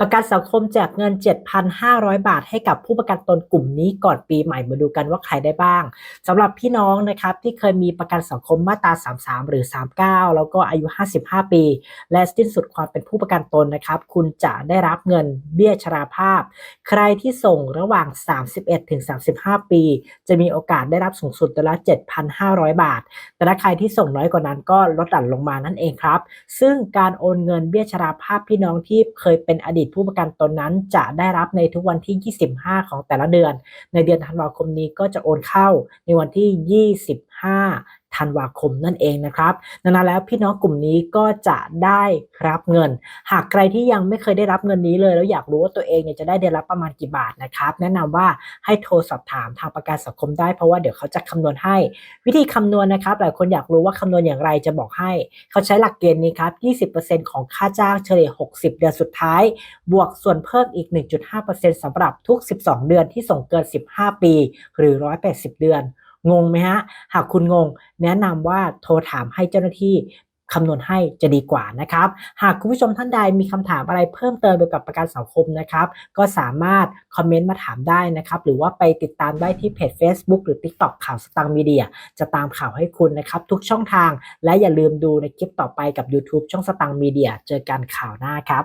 ประกันสังคมแจกเงิน 7,500 บาทให้กับผู้ประกันตนกลุ่มนี้ก่อนปีใหม่มาดูกันว่าใครได้บ้างสำหรับพี่น้องนะครับที่เคยมีประกันสังคมมาตรา 33 หรือ 39 แล้วก็อายุ 55 ปี และสิ้นสุดความเป็นผู้ประกันตนนะครับ คุณจะได้รับเงินเบี้ยชราภาพ ใครที่ส่งระหว่าง 31 ถึง 35 ปี จะมีโอกาสได้รับสูงสุดตัวละ 7,500 บาท แต่ถ้าใครที่ส่งน้อยกว่านั้นก็ลดหลั่นลงมานั่นเองครับ ซึ่งการโอนเงินเบี้ยชราภาพพี่น้องที่เคยเป็นอดีตผู้ประกันตนนั้นจะได้รับในทุกวันที่ 25 ของแต่ละเดือน ในเดือนธันวาคมนี้ก็จะโอนเข้าในวันที่ 25 ธันวาคมนั่นเองนะครับดังนั้นแล้วพี่น้องกลุ่มนี้ก็จะได้รับเงิน หากใครที่ยังไม่เคยได้รับเงินนี้เลย แล้วอยากรู้ว่าตัวเองเนี่ยจะได้เดือนละประมาณกี่บาทนะครับ แนะนำว่าให้โทรสอบถามทางประกันสังคมได้เพราะว่าเดี๋ยวเขาจะคำนวณให้ วิธีคำนวณนะครับหลายคนอยากรู้ว่าคำนวณอย่างไรจะบอกให้ เขาใช้หลักเกณฑ์นี้ครับ 20%ของค่าจ้างเฉลี่ย 60 เดือนสุดท้าย บวกส่วนเพิ่มอีก 1.5%สำหรับทุก 12 เดือนที่ส่งเกิน 15 ปี หรือ 180 เดือน งงไหมฮะ หากคุณงง แนะนำว่าโทรถามให้เจ้าหน้าที่คำนวณให้จะดีกว่านะครับ หากคุณผู้ชมท่านใดมีคำถามอะไรเพิ่มเติมเกี่ยวกับประกันสังคมนะครับ ก็สามารถคอมเมนต์มาถามได้นะครับ หรือว่าไปติดตามได้ที่เพจ Facebook หรือ TikTok ข่าวสตางค์มีเดีย จะตามข่าวให้คุณนะครับ ทุกช่องทาง และอย่าลืมดูในคลิปต่อไปกับ YouTube ช่องสตางค์มีเดีย เจอกันข่าวหน้าครับ